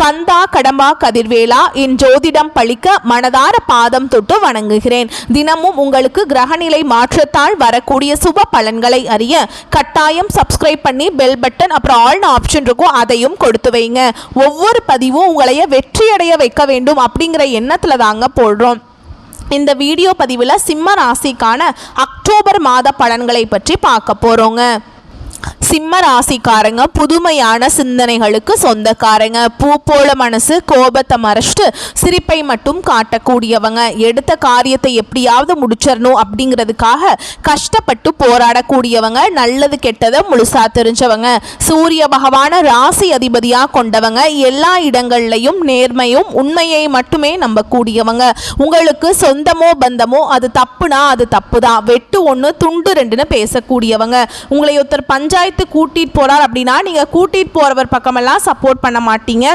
கந்தா கடம்பா கதிர்வேலா என் ஜோதிடம் பழிக்க மனதார பாதம் தொட்டு வணங்குகிறேன். தினமும் உங்களுக்கு கிரகநிலை மாற்றத்தால் வரக்கூடிய சுப பலன்களை அறிய கட்டாயம் சப்ஸ்கிரைப் பண்ணி பெல் பட்டன் அப்புறம் ஆல் ஆப்ஷன் இருக்கும் அதையும் கொடுத்து வைங்க. ஒவ்வொரு பதிவும் உங்களைய வெற்றியடைய வைக்க வேண்டும் அப்படிங்கிற எண்ணத்தில் தாங்க போடுறோம். இந்த வீடியோ பதிவில் சிம்ம ராசிக்கான அக்டோபர் மாத பலன்களை பற்றி பார்க்க போகிறோங்க சிம்ம ராசிக்காரங்க புதுமையான சிந்தனைகளுக்கு சொந்தக்காரங்க. பூ போல மனசு கோபத்தை மறைச்சிட்டு சிரிப்பை மட்டும் காட்டக்கூடியவங்க. எடுத்த காரியத்தை எப்படியாவது முடிச்சிடணும் அப்படிங்கிறதுக்காக கஷ்டப்பட்டு போராடக்கூடியவங்க நல்லது கெட்டதை முழுசா தெரிஞ்சவங்க. சூரிய பகவான ராசி அதிபதியா கொண்டவங்க எல்லா இடங்கள்லையும் நேர்மையும் உண்மையை மட்டுமே நம்பக்கூடியவங்க. உங்களுக்கு சொந்தமோ பந்தமோ அது தப்புனா அது தப்பு தான் வெட்டு ஒன்று துண்டு ரெண்டுன்னு பேசக்கூடியவங்க. உங்களை ஒருத்தர் பஞ்சாயத்து கூட்டிட்டு போறார் அப்படின்னா நீங்க கூட்டிட்டு போறவர் பக்கமெல்லாம் சப்போர்ட் பண்ண மாட்டீங்க.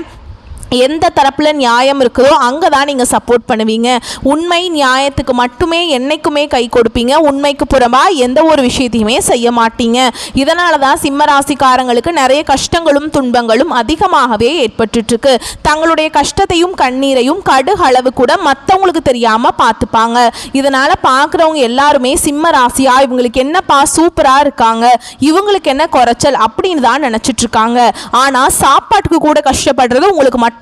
எந்த தரப்பில் நியாயம் இருக்குதோ அங்கே தான் நீங்கள் சப்போர்ட் பண்ணுவீங்க. உண்மை நியாயத்துக்கு மட்டுமே என்னைக்குமே கை கொடுப்பீங்க. உண்மைக்கு புறமாக எந்த ஒரு விஷயத்தையுமே செய்ய மாட்டீங்க. இதனால தான் சிம்ம ராசிக்காரங்களுக்கு நிறைய கஷ்டங்களும் துன்பங்களும் அதிகமாகவே ஏற்பட்டுருக்கு தங்களுடைய கஷ்டத்தையும் கண்ணீரையும் கடுகளவு அளவு கூட மற்றவங்களுக்கு தெரியாமல் பார்த்துப்பாங்க. இதனால் பார்க்குறவங்க எல்லாருமே சிம்ம ராசியா இவங்களுக்கு என்னப்பா சூப்பராக இருக்காங்க இவங்களுக்கு என்ன குறைச்சல் அப்படின்னு தான் நினச்சிட்ருக்காங்க. ஆனால் சாப்பாட்டுக்கு கூட கஷ்டப்படுறது உங்களுக்கு மட்டும்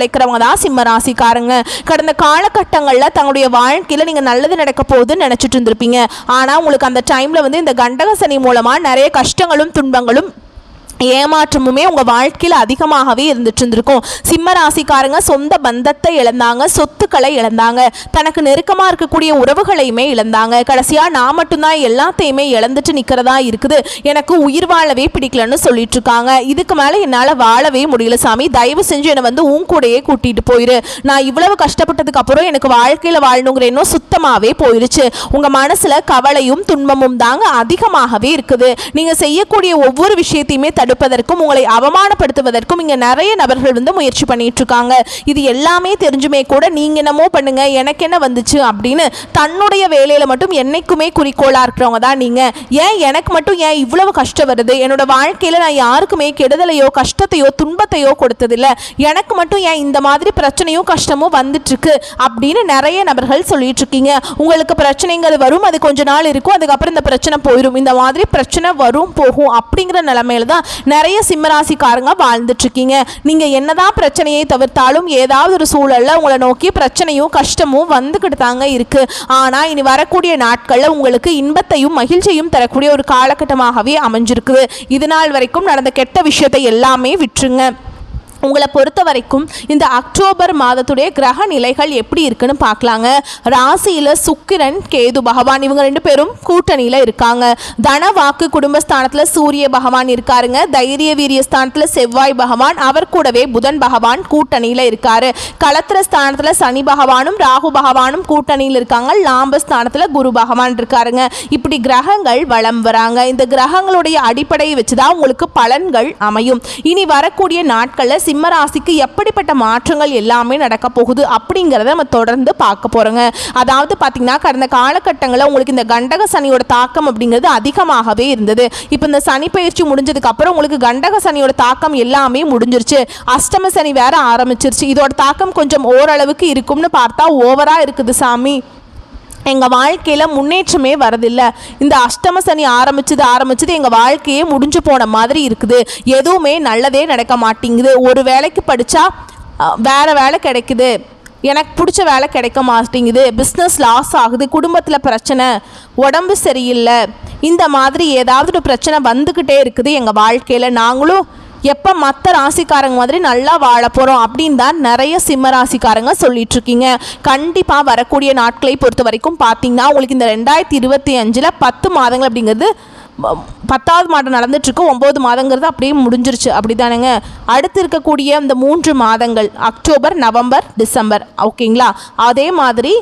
உழைக்கிறவங்க தான் சிம்ம ராசிக்காரங்க. கடந்த காலகட்டங்களில் தங்களுடைய வாழ்க்கையில் நீங்கள் நல்லது நடக்க போகுதுன்னு நினச்சிட்டு இருந்திருப்பீங்க. ஆனால் உங்களுக்கு அந்த டைமில் வந்து இந்த கண்டக சனி மூலமாக நிறைய கஷ்டங்களும் துன்பங்களும் ஏமாற்றமுமே உங்கள் வாழ்க்கையில் அதிகமாகவே இருந்துட்டு இருந்திருக்கும். சிம்ம ராசிக்காரங்க சொந்த பந்தத்தை இழந்தாங்க சொத்துக்களை இழந்தாங்க தனக்கு நெருக்கமாக இருக்கக்கூடிய உறவுகளையுமே இழந்தாங்க. கடைசியாக நான் மட்டும்தான் எல்லாத்தையுமே இழந்துட்டு நிற்கிறதா இருக்குது. எனக்கு உயிர் வாழவே பிடிக்கலன்னு சொல்லிட்டு இருக்காங்க. இதுக்கு மேலே என்னால் வாழவே முடியல சாமி. தயவு செஞ்சு என்னை வந்து உன் கூடயே கூட்டிகிட்டு போயிரு. நான் இவ்வளவு கஷ்டப்பட்டதுக்கு அப்புறம் எனக்கு வாழ்க்கையில் வாழணுங்கிற இன்னும் சுத்தமாகவே போயிருச்சு. உங்கள் மனசில் கவலையும் துன்பமும் தாங்க அதிகமாகவே இருக்குது. நீங்கள் செய்யக்கூடிய ஒவ்வொரு விஷயத்தையுமே தடுப்பதற்கும் உங்களை அவமானப்படுத்துவதற்கும் இங்கே நிறைய நபர்கள் வந்து முயற்சி பண்ணிட்டு இருக்காங்க இது எல்லாமே தெரிஞ்சுமே கூட நீங்க என்னமோ பண்ணுங்க எனக்கு என்ன வந்துச்சு அப்படின்னு தன்னுடைய வேலையில மட்டும் என்னைக்குமே குறிக்கோளா இருக்கிறவங்க தான் நீங்க. ஏன் எனக்கு மட்டும் ஏன் இவ்வளவு கஷ்டம் வருது? என்னோட வாழ்க்கையில நான் யாருக்குமே கெடுதலையோ கஷ்டத்தையோ துன்பத்தையோ கொடுத்ததில்ல. எனக்கு மட்டும் ஏன் இந்த மாதிரி பிரச்சனையும் கஷ்டமும் வந்துட்டு இருக்கு அப்படின்னு நிறைய நபர்கள் சொல்லிட்டு இருக்கீங்க உங்களுக்கு பிரச்சனைங்கிறது வரும் அது கொஞ்ச நாள் இருக்கும் அதுக்கப்புறம் இந்த பிரச்சனை போயிடும் இந்த மாதிரி பிரச்சனை வரும் போகும் அப்படிங்கிற நிலைமையில தான் நிறைய சிம்மராசிக்காரங்க வாழ்ந்துட்டு இருக்கீங்க நீங்க என்னதான் பிரச்சனையை தவிர்த்தாலும் ஏதாவது ஒரு சூழல்ல உங்களை நோக்கி பிரச்சனையும் கஷ்டமும் வந்துக்கிட்டு தாங்க இருக்கு. ஆனா இனி வரக்கூடிய நாட்கள்ல உங்களுக்கு இன்பத்தையும் மகிழ்ச்சியும் தரக்கூடிய ஒரு காலகட்டமாகவே அமைஞ்சிருக்குது. இது நாள் வரைக்கும் நடந்த கெட்ட விஷயத்தை எல்லாமே விட்டுருங்க. உங்களை பொறுத்த வரைக்கும் இந்த அக்டோபர் மாதத்துடைய கிரக நிலைகள் எப்படி இருக்குன்னு பார்க்கலாங்க. ராசியில் சுக்கிரன் கேது பகவான் இவங்க ரெண்டு பேரும் கூட்டணியில் இருக்காங்க. தன வாக்கு குடும்பஸ்தானத்தில் சூரிய பகவான் இருக்காருங்க. தைரிய வீரிய ஸ்தானத்தில் செவ்வாய் பகவான் அவர் கூடவே புதன் பகவான் கூட்டணியில் இருக்காரு. களத்திர ஸ்தானத்தில் சனி பகவானும் ராகு பகவானும் கூட்டணியில் இருக்காங்க. லாம்ப ஸ்தானத்தில் குரு பகவான் இருக்காருங்க. இப்படி கிரகங்கள் வளம் வராங்க. இந்த கிரகங்களுடைய அடிப்படையை வச்சு தான் உங்களுக்கு பலன்கள் அமையும். இனி வரக்கூடிய நாட்களில் சிம்மராசிக்கு எப்படிப்பட்ட மாற்றங்கள் எல்லாமே நடக்க போகுது அப்படிங்கிறத நம்ம தொடர்ந்து பார்க்க போகிறோங்க அதாவது பார்த்தீங்கன்னா கடந்த காலகட்டங்களில் உங்களுக்கு இந்த கண்டக சனியோட தாக்கம் அப்படிங்கிறது அதிகமாகவே இருந்தது. இப்போ இந்த சனி பயிற்சி முடிஞ்சதுக்கப்புறம் உங்களுக்கு கண்டக சனியோட தாக்கம் எல்லாமே முடிஞ்சிருச்சு. அஷ்டம சனி வேற ஆரம்பிச்சிருச்சு. இதோட தாக்கம் கொஞ்சம் ஓரளவுக்கு இருக்கும்னு பார்த்தா ஓவராக இருக்குது சாமி. எங்கள் வாழ்க்கையில் முன்னேற்றமே வரதில்லை. இந்த அஷ்டம சனி ஆரம்பிச்சது ஆரம்பிச்சது எங்கள் வாழ்க்கையே முடிஞ்சு போன மாதிரி இருக்குது. எதுவுமே நல்லதே நடக்க மாட்டேங்குது. ஒரு வேலைக்கு படித்தா வேறு வேற வேலை கிடைக்குது. எனக்கு பிடிச்ச வேலை கிடைக்க மாட்டேங்குது. பிஸ்னஸ் லாஸ் ஆகுது. குடும்பத்தில் பிரச்சனை. உடம்பு சரியில்லை. இந்த மாதிரி ஏதாவது ஒரு பிரச்சனை வந்துக்கிட்டே இருக்குது எங்கள் வாழ்க்கையில். நாங்களும் எப்போ மற்ற ராசிக்காரங்க மாதிரி நல்லா வாழ போகிறோம் அப்படின்னு தான் நிறைய சிம்ம ராசிக்காரங்க சொல்லிட்டு இருக்கீங்க கண்டிப்பாக வரக்கூடிய நாட்களை பொறுத்த வரைக்கும் பார்த்தீங்கன்னா உங்களுக்கு இந்த ரெண்டாயிரத்தி இருபத்தி அஞ்சில் பத்து மாதங்கள் அப்படிங்கிறது பத்தாவது மாதம் நடந்துட்டுருக்கு ஒம்பது மாதங்கிறது அப்படியே முடிஞ்சிருச்சு. அப்படிதானேங்க. அடுத்து இருக்கக்கூடிய இந்த மூன்று மாதங்கள் அக்டோபர் நவம்பர் டிசம்பர் ஓகேங்களா? அதே மாதிரி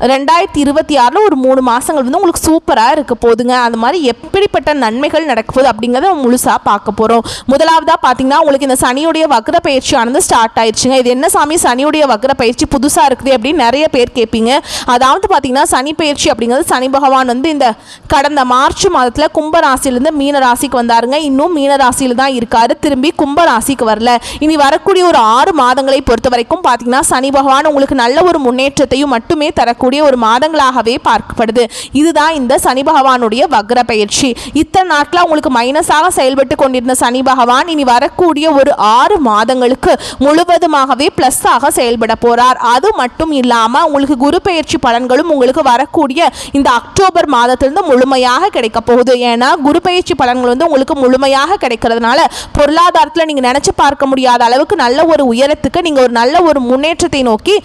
ரெண்டாயிரத்தி இருபத்தி ஆறில் ஒரு மூணு மாதங்கள் வந்து உங்களுக்கு சூப்பராக இருக்க போதுங்க அந்த மாதிரி எப்படிப்பட்ட நன்மைகள் நடக்க போகுது அப்படிங்கிறத முழுசாக பார்க்க போகிறோம் முதலாவதாக பார்த்தீங்கன்னா உங்களுக்கு இந்த சனியுடைய வக்ர பயிற்சியானது ஸ்டார்ட் ஆயிடுச்சுங்க இது என்ன சாமி? சனியுடைய வக்ர பயிற்சி புதுசாக இருக்குது அப்படின்னு நிறைய பேர் கேட்பீங்க. அதாவது பார்த்தீங்கன்னா சனி பயிற்சி அப்படிங்கிறது சனி பகவான் வந்து இந்த கடந்த மார்ச் மாதத்தில் கும்ப ராசியிலேருந்து மீன ராசிக்கு வந்தாருங்க. இன்னும் மீன ராசியில் தான் இருக்காரு. திரும்பி கும்ப ராசிக்கு வரல. இனி வரக்கூடிய ஒரு ஆறு மாதங்களை பொறுத்த வரைக்கும் பார்த்தீங்கன்னா சனி பகவான் உங்களுக்கு நல்ல ஒரு முன்னேற்றத்தையும் மட்டுமே தரக்கூடிய ஒரு மாதங்களாகவே பார்க்கப்படுது. இதுதான் இந்த சனி பகவானுடைய வக்ர பயிற்சி. இத்தனை நாட்களாக உங்களுக்கு மைனஸாக செயல்பட்டு கொண்டிருந்த சனி பகவான் இனி வரக்கூடிய ஒரு ஆறு மாதங்களுக்கு முழுவதுமாகவே ப்ளஸ்ஸாக செயல்பட போறார். அது மட்டும் இல்லாமல் உங்களுக்கு குரு பயிற்சி பலன்களும் உங்களுக்கு வரக்கூடிய இந்த அக்டோபர் மாதத்திலிருந்து முழுமையாக கிடைக்க போகுது. ஏன்னா குரு பயிற்சி பலன்கள் வந்து உங்களுக்கு முழுமையாக கிடைக்கிறதுனால பொருளாதாரத்தில் நீங்கள் நினச்சி பார்க்க முடியாத அளவுக்கு நல்ல ஒரு உயரத்துக்கு நீங்கள் ஒரு நல்ல ஒரு முன்னேற்றத்தை நோக்கி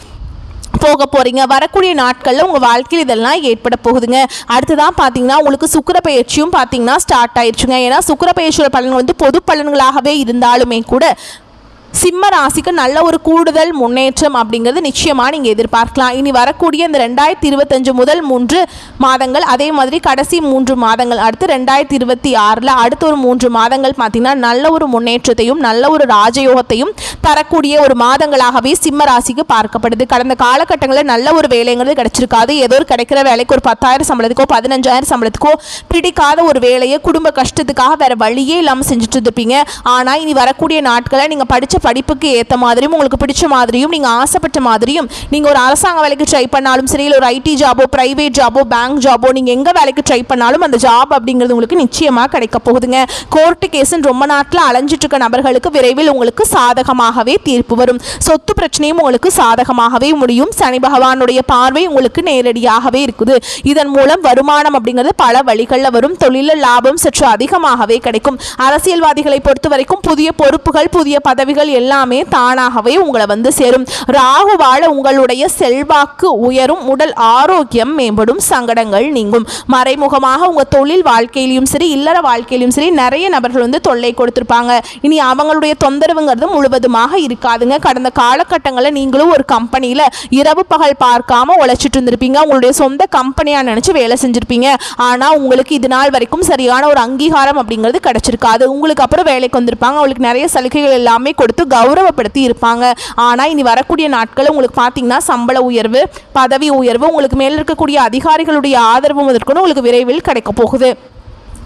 போக போகிறீங்க வரக்கூடிய நாட்களில் உங்கள் வாழ்க்கையில் இதெல்லாம் ஏற்பட போகுதுங்க. அடுத்ததான் பார்த்தீங்கன்னா உங்களுக்கு சுக்கர பயிற்சியும் பார்த்தீங்கன்னா ஸ்டார்ட் ஆயிடுச்சுங்க ஏன்னா சுக்கர பயிற்சியோட பலன்கள் வந்து பொது பலன்களாகவே இருந்தாலுமே கூட சிம்ம ராசிக்கு நல்ல ஒரு கூடுதல் முன்னேற்றம் அப்படிங்கிறது நிச்சயமாக நீங்கள் எதிர்பார்க்கலாம். இனி வரக்கூடிய இந்த ரெண்டாயிரத்தி இருபத்தஞ்சு முதல் மூன்று மாதங்கள் அதே மாதிரி கடைசி மூன்று மாதங்கள் அடுத்து ரெண்டாயிரத்தி இருபத்தி ஆறில் அடுத்த ஒரு மூன்று மாதங்கள் பார்த்தீங்கன்னா நல்ல ஒரு முன்னேற்றத்தையும் நல்ல ஒரு ராஜயோகத்தையும் தரக்கூடிய ஒரு மாதங்களாகவே சிம்ம ராசிக்கு பார்க்கப்படுது. கடந்த காலகட்டங்களில் நல்ல ஒரு வேலைங்கிறது கிடைச்சிருக்காது. ஏதோ ஒரு கிடைக்கிற வேலைக்கு ஒரு பத்தாயிரம் சம்பளத்துக்கோ பதினஞ்சாயிரம் சம்பளத்துக்கோ பிடிக்காத ஒரு வேலையை குடும்ப கஷ்டத்துக்காக வேறு வழியே இல்லாமல் செஞ்சுட்டு இருப்பீங்க ஆனால் இனி வரக்கூடிய நாட்களை நீங்கள் படித்த படிப்புக்கு ஏற்ற மாதிரியும் உங்களுக்கு பிடிச்ச மாதிரியும் நீங்கள் ஆசைப்பட்ட மாதிரியும் நீங்கள் ஒரு அரசாங்க வேலைக்கு ட்ரை பண்ணாலும் சரி இல்லை ஒரு ஐடி ஜாபோ ப்ரைவேட் ஜாபோ பேங்க் ஜாபோ நீங்கள் எங்கே வேலைக்கு ட்ரை பண்ணாலும் அந்த ஜாப் அப்படிங்கிறது உங்களுக்கு நிச்சயமாக கிடைக்க போகுதுங்க. கோர்ட்டு கேஸுன்னு ரொம்ப நாட்டில் அலைஞ்சிட்டு இருக்க நபர்களுக்கு விரைவில் உங்களுக்கு சாதகமாகவே தீர்ப்பு வரும். சொத்து பிரச்சனையும் உங்களுக்கு சாதகமாகவே முடியும். சனி பகவானுடைய பார்வை உங்களுக்கு நேரடியாகவே இருக்குது. இதன் மூலம் வருமானம் அப்படிங்கிறது பல வழிகளில் வரும். தொழிலில் லாபம் சற்று அதிகமாகவே கிடைக்கும். அரசியல்வாதிகளை பொறுத்த வரைக்கும் புதிய பொறுப்புகள் புதிய பதவிகள் எல்லாமே தானாகவே உங்களை வந்து சேரும். ராகுவால உங்களுடைய செல்வாக்கு உயரும் உடல் ஆரோக்கியம் மேம்படும் சங்கடங்கள் நீங்கும். மறைமுகமாக உங்க தொழில் வாழ்க்கையிலும் சரி இல்லற வாழ்க்கையிலும் சரி நிறைய நபர்கள் வந்து தொல்லை கொடுத்திருப்பாங்க. இனி அவங்களுடைய தொந்தரவுங்கிறது முழுவதுமாக இருக்காதுங்க. கடந்த காலகட்டங்களில் நீங்களும் ஒரு கம்பெனியில் இரவு பகல் பார்க்காம உழைச்சிட்டு இருந்திருப்பீங்க. உங்களுடைய சொந்த கம்பெனியாக நினச்சி வேலை செஞ்சுருப்பீங்க. ஆனால் உங்களுக்கு இது நாள் வரைக்கும் சரியான ஒரு அங்கீகாரம் அப்படிங்கிறது கிடைச்சிருக்காது. உங்களுக்கு அப்புறம் வேலைக்கு வந்திருப்பாங்க. அவங்களுக்கு நிறைய சலுகைகள் எல்லாமே கொடுத்து கௌரவப்படுத்தி இருப்பாங்க. ஆனால் இனி வரக்கூடிய நாட்கள் உங்களுக்கு பார்த்தீங்கன்னா சம்பள உயர்வு பதவி உயர்வு உங்களுக்கு மேல் இருக்கக்கூடிய அதிகாரிகளுடைய ஆதரவு முதற்கொண்டு உங்களுக்கு விரைவில் கிடைக்க போகுது.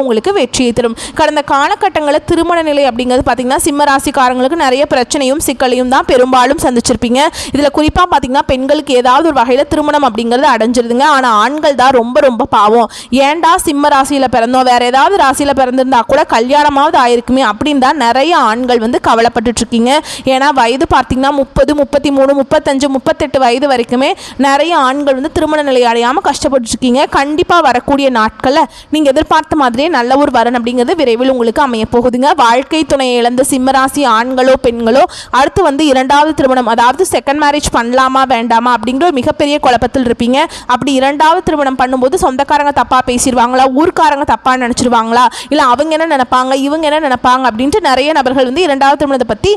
உங்களுக்கு வெற்றியை தரும். கடந்த காலகட்டங்களில் திருமண நிலை அப்படிங்கிறது பார்த்தீங்கன்னா சிம்ம ராசிக்காரங்களுக்கு நிறைய பிரச்சனையும் சிக்கலையும் தான் பெரும்பாலும் சந்திச்சிருப்பீங்க. இதில் குறிப்பாக பார்த்தீங்கன்னா பெண்களுக்கு ஏதாவது ஒரு வகையில் திருமணம் அப்படிங்கிறது அடைஞ்சிருதுங்க. ஆனால் ஆண்கள் தான் ரொம்ப ரொம்ப பாவம். ஏன்டா சிம்ம ராசியில் பிறந்தோம்? வேற ஏதாவது ராசியில் பிறந்திருந்தா கூட கல்யாணமாவது ஆயிருக்குமே அப்படின்னு தான் நிறைய ஆண்கள் வந்து கவலைப்பட்டுட்டு இருக்கீங்க ஏன்னா வயது பார்த்தீங்கன்னா முப்பது முப்பத்தி மூணு முப்பத்தஞ்சு முப்பத்தெட்டு வயது வரைக்குமே நிறைய ஆண்கள் வந்து திருமண நிலை அடையாமல் கஷ்டப்பட்டு இருக்கீங்க கண்டிப்பாக வரக்கூடிய நாட்களில் நீங்கள் எதிர்பார்த்த மாதிரியே நல்ல ஒரு வரன் அப்படிங்கிறது விரைவில் உங்களுக்கு அமைய போகுதுங்க. வாழ்க்கை துணையை இழந்த சிம்மராசி ஆண்களோ பெண்களோ அடுத்து வந்து இரண்டாவது திருமணம் அதாவது செகண்ட் மேரேஜ் பண்ணலாமா வேண்டாமா அப்படிங்கிற ஒரு மிகப்பெரிய குழப்பத்தில் இருப்பீங்க. அப்படி இரண்டாவது திருமணம் பண்ணும்போது சொந்தக்காரங்க தப்பாக பேசிடுவாங்களா ஊர்க்காரங்க தப்பாக நினச்சிருவாங்களா இல்லை அவங்க என்ன நினைப்பாங்க இவங்க என்ன நினைப்பாங்க அப்படின்ட்டு நிறைய நபர்கள் வந்து இரண்டாவது திருமணத்தை பற்றி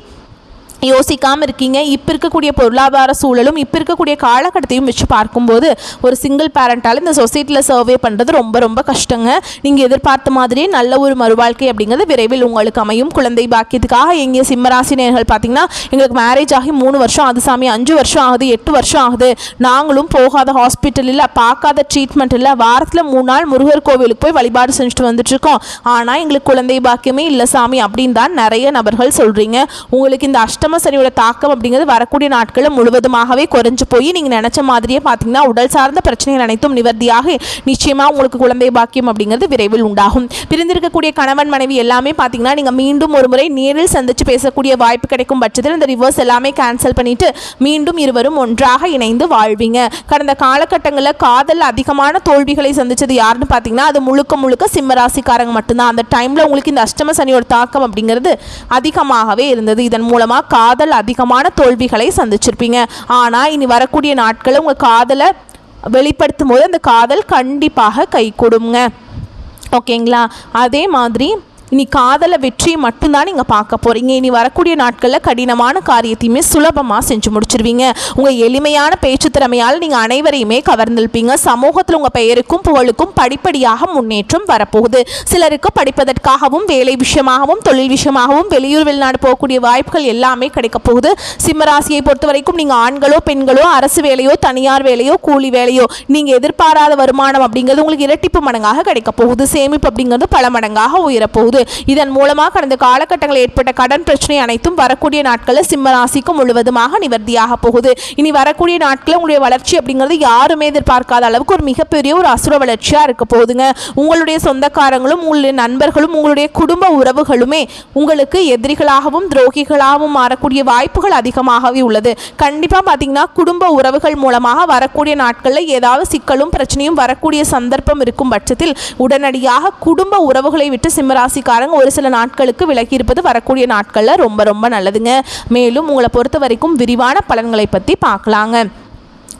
யோசிக்காமல் இருக்கீங்க. இப்போ இருக்கக்கூடிய பொருளாதார சூழலும் இப்போ இருக்கக்கூடிய காலகட்டத்தையும் வச்சு பார்க்கும்போது ஒரு சிங்கிள் பேரண்டால் இந்த சொசைட்டியில் சர்வே பண்ணுறது ரொம்ப ரொம்ப கஷ்டங்க. நீங்கள் எதிர்பார்த்த மாதிரியே நல்ல ஒரு மறுவாழ்க்கை அப்படிங்கிறது விரைவில் உங்களுக்கு அமையும். குழந்தை பாக்கியத்துக்காக எங்கே சிம்மராசினியர்கள் பார்த்தீங்கன்னா எங்களுக்கு மேரேஜ் ஆகி மூணு வருஷம் ஆகுது சாமி. அஞ்சு வருஷம் ஆகுது எட்டு வருஷம் ஆகுது. நாங்களும் போகாத ஹாஸ்பிட்டல் இல்லை பார்க்காத ட்ரீட்மெண்ட் இல்லை வாரத்தில் மூணு நாள் முருகர் கோவிலுக்கு போய் வழிபாடு செஞ்சுட்டு வந்துட்டுருக்கோம். ஆனால் எங்களுக்கு குழந்தை பாக்கியமே இல்லை சாமி அப்படின்னு தான் நிறைய நபர்கள் சொல்கிறீங்க உங்களுக்கு இந்த அஷ்டம சனியோட தாக்கம் அப்படிங்கிறது வரக்கூடிய நாட்களில் முழுவதுமாகவே குறைஞ்சு போய் நீங்கள் நினச்ச மாதிரியே பார்த்தீங்கன்னா உடல் சார்ந்த பிரச்சனைகள் அனைத்தும் நிவர்த்தியாக நிச்சயமாக உங்களுக்கு குழந்தை பாக்கியம் அப்படிங்கிறது விரைவில் உண்டாகும். பிரிந்திருக்கக்கூடிய கணவன் மனைவி எல்லாமே பார்த்தீங்கன்னா நீங்கள் மீண்டும் ஒரு முறை நேரில் சந்தித்து பேசக்கூடிய வாய்ப்பு கிடைக்கும் பட்சத்தில் இந்த ரிவர்ஸ் எல்லாமே கேன்சல் பண்ணிட்டு மீண்டும் இருவரும் ஒன்றாக இணைந்து வாழ்வீங்க. கடந்த காலகட்டங்களில் காதல் அதிகமான தோல்விகளை சந்திச்சது யாருன்னு பார்த்தீங்கன்னா அது முழுக்க முழுக்க சிம்மராசிக்காரங்க மட்டும்தான். அந்த டைமில் உங்களுக்கு இந்த அஷ்டம சனியோட தாக்கம் அப்படிங்கிறது அதிகமாகவே இருந்தது. இதன் மூலமாக காதல் அதிகமான தோல்விகளை சந்திச்சிருப்பீங்க. ஆனால் இனி வரக்கூடிய நாட்களில் உங்கள் காதலை வெளிப்படுத்தும் போது அந்த காதல் கண்டிப்பாக கை கொடுங்க ஓகேங்களா? அதே மாதிரி இனி காதலை வெற்றி மட்டும்தான் நீங்கள் பார்க்க போகிறீங்க இனி வரக்கூடிய நாட்களில் கடினமான காரியத்தையுமே சுலபமாக செஞ்சு முடிச்சிருவீங்க. உங்கள் எளிமையான பேச்சு திறமையால் நீங்கள் அனைவரையுமே கவர்ந்திருப்பீங்க சமூகத்தில் உங்கள் பெயருக்கும் புகழுக்கும் படிப்படியாக முன்னேற்றம் வரப்போகுது. சிலருக்கு படிப்பதற்காகவும் வேலை விஷயமாகவும் தொழில் விஷயமாகவும் வெளியூர் வெளிநாடு போகக்கூடிய வாய்ப்புகள் எல்லாமே கிடைக்க போகுது. சிம்மராசியை பொறுத்த வரைக்கும் நீங்கள் ஆண்களோ பெண்களோ அரசு வேலையோ தனியார் வேலையோ கூலி வேலையோ நீங்கள் எதிர்பாராத வருமானம் அப்படிங்கிறது உங்களுக்கு இரட்டிப்பு மடங்காக கிடைக்க போகுது. சேமிப்பு அப்படிங்கிறது பல மடங்காக உயரப்போகுது இதன் மூலமாக கடந்த காலகட்டங்களில் ஏற்பட்ட கடன் பிரச்சனை அனைத்தும் வரக்கூடிய நாட்களில் சிம்ம ராசிக்கு முழுவதுமாக நிவர்த்தியாக போகுது. இனி வரக்கூடிய நாட்களில் உங்களுடைய வளர்ச்சி அப்படிங்கிறது யாருமே எதிர்பார்க்காத அளவுக்கு ஒரு மிகப்பெரிய ஒரு அசுர வளர்ச்சியாக இருக்க போகுதுங்க. உங்களுடைய சொந்தக்காரங்களும் உங்களுடைய நண்பர்களும் உங்களுடைய குடும்ப உறவுகளுமே உங்களுக்கு எதிரிகளாகவும் துரோகிகளாகவும் மாறக்கூடிய வாய்ப்புகள் அதிகமாகவே உள்ளது. கண்டிப்பாக பார்த்தீங்கன்னா குடும்ப உறவுகள் மூலமாக வரக்கூடிய நாட்களில் ஏதாவது சிக்கலும் பிரச்சனையும் வரக்கூடிய சந்தர்ப்பம் இருக்கும் பட்சத்தில் உடனடியாக குடும்ப உறவுகளை விட்டு ராசிக்காரங்க ஒரு சில நாட்களுக்கு விலகி இருப்பது வரக்கூடிய நாட்களில் ரொம்ப ரொம்ப நல்லதுங்க. மேலும் உங்களை பொறுத்த வரைக்கும் விரிவான பலன்களை பற்றி பார்க்கலாங்க.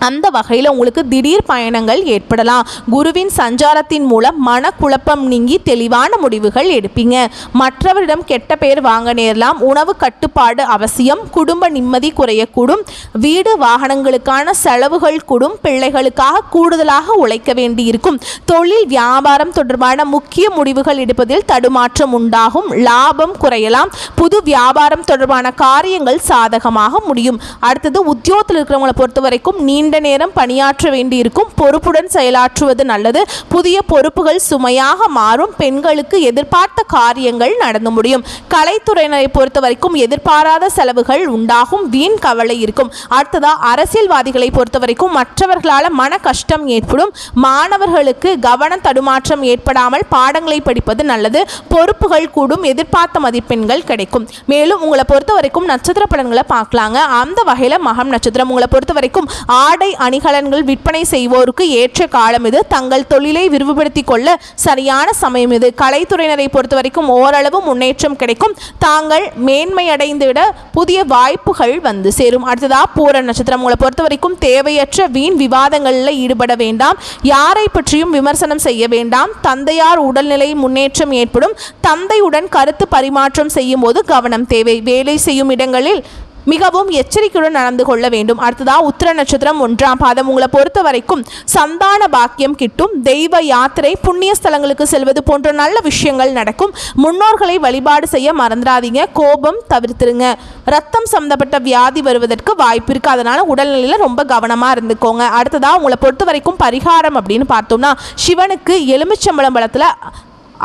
அந்த வகையில் உங்களுக்கு திடீர் பயணங்கள் ஏற்படலாம். குருவின் சஞ்சாரத்தின் மூலம் மனக்குழப்பம் நீங்கி தெளிவான முடிவுகள் எடுப்பீங்க. மற்றவரிடம் கெட்ட பெயர் வாங்க நேரலாம். உணவு கட்டுப்பாடு அவசியம். குடும்ப நிம்மதி குறையக்கூடும். வீடு வாகனங்களுக்கான செலவுகள் கூடும். பிள்ளைகளுக்காக கூடுதலாக உழைக்க வேண்டியிருக்கும். தொழில் வியாபாரம் தொடர்பான முக்கிய முடிவுகள் எடுப்பதில் தடுமாற்றம் உண்டாகும். லாபம் குறையலாம். புது வியாபாரம் தொடர்பான காரியங்கள் சாதகமாக முடியும். அடுத்தது உத்தியோகத்தில் இருக்கிறவங்களை பொறுத்த வரைக்கும் நீண்ட நேரம் பணியாற்ற வேண்டியிருக்கும். பொறுப்புடன் செயலாற்றுவது நல்லது. புதிய பொறுப்புகள் சுமையாக மாறும். பெண்களுக்கு எதிர்பார்த்த காரியங்கள் நடந்து முடியும். கலைத்துறையினரை பொறுத்த வரைக்கும் எதிர்பாராத செலவுகள் உண்டாகும். வீண் கவலை இருக்கும். அடுத்ததாக அரசியல்வாதிகளை பொறுத்த வரைக்கும் மற்றவர்களால் மன கஷ்டம் ஏற்படும். மாணவர்களுக்கு கவன தடுமாற்றம் ஏற்படாமல் பாடங்களை படிப்பது நல்லது. பொறுப்புகள் கூடும். எதிர்பார்த்த மதிப்பெண்கள் கிடைக்கும். மேலும் உங்களை பொறுத்த வரைக்கும் நட்சத்திர பலன்களை பார்க்கலாங்க. அந்த வகையில் மகம் நட்சத்திரம். உங்களை பொறுத்த வரைக்கும் ஆட அணிகலன்கள் விற்பனை செய்வோருக்கு ஏற்ற காலம் இது. தங்கள் தொழிலை விரிவுபடுத்திக் கொள்ள சரியான சமயம் இது. கலைத்துறையினரை பொறுத்த வரைக்கும் ஓரளவு முன்னேற்றம் கிடைக்கும். தாங்கள் மேன்மையடைந்துவிட புதிய வாய்ப்புகள் வந்து சேரும். அடுத்ததா பூர நட்சத்திரம். உங்களை பொறுத்த வரைக்கும் தேவையற்ற வீண் விவாதங்களில் ஈடுபட வேண்டாம். யாரை பற்றியும் விமர்சனம் செய்ய வேண்டாம். தந்தையார் உடல்நிலை முன்னேற்றம் ஏற்படும். தந்தையுடன் கருத்து பரிமாற்றம் செய்யும் போது கவனம் தேவை. வேலை செய்யும் இடங்களில் மிகவும் எச்சரிக்கையுடன் நடந்து கொள்ள வேண்டும். அடுத்ததா உத்திர நட்சத்திரம் ஒன்றாம் பாதம். உங்களை பொறுத்த வரைக்கும் சந்தான பாக்கியம் கிட்டும். தெய்வ யாத்திரை புண்ணிய ஸ்தலங்களுக்கு செல்வது போன்ற நல்ல விஷயங்கள் நடக்கும். முன்னோர்களை வழிபாடு செய்ய மறந்துடாதீங்க. கோபம் தவிர்த்துருங்க. ரத்தம் சம்பந்தப்பட்ட வியாதி வருவதற்கு வாய்ப்பு இருக்கு. அதனால உடல்நிலையில் ரொம்ப கவனமாக இருந்துக்கோங்க. அடுத்ததா உங்களை பொறுத்த வரைக்கும் பரிகாரம் அப்படின்னு பார்த்தோம்னா சிவனுக்கு எலுமிச்சம்பழம் பழத்தில்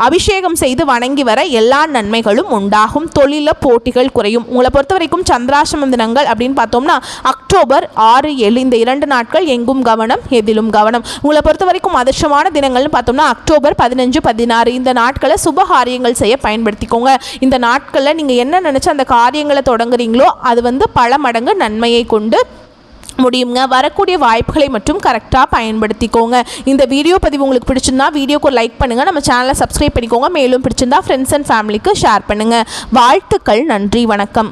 அபிஷேகம் செய்து வணங்கி வர எல்லா நன்மைகளும் உண்டாகும். தொழில போட்டிகள் குறையும். உங்களை பொறுத்த வரைக்கும் சந்திராசிரம தினங்கள் அப்படின்னு பார்த்தோம்னா அக்டோபர் ஆறு ஏழு இந்த இரண்டு நாட்கள் எங்கும் கவனம் எதிலும் கவனம். உங்களை பொறுத்த வரைக்கும் அதிர்ஷ்டமான தினங்கள்னு பார்த்தோம்னா அக்டோபர் பதினஞ்சு பதினாறு இந்த நாட்களை சுப காரியங்கள் செய்ய பயன்படுத்திக்கோங்க. இந்த நாட்களில் நீங்கள் என்ன நினச்சி அந்த காரியங்களை தொடங்குறீங்களோ அது வந்து பல மடங்கு நன்மையை கொண்டு முடியுங்க. வரக்கூடிய வாய்ப்புகளை மட்டும் கரெக்டாக பயன்படுத்திக்கோங்க. இந்த வீடியோ பதிவு உங்களுக்கு பிடிச்சிருந்தா வீடியோக்கு லைக் பண்ணுங்கள் நம்ம சேனலை சப்ஸ்கிரைப் பண்ணிக்கோங்க. மேலும் பிடிச்சிருந்தா ஃப்ரெண்ட்ஸ் அண்ட் ஃபேமிலிக்கு ஷேர் பண்ணுங்கள் வாழ்த்துக்கள். நன்றி. வணக்கம்.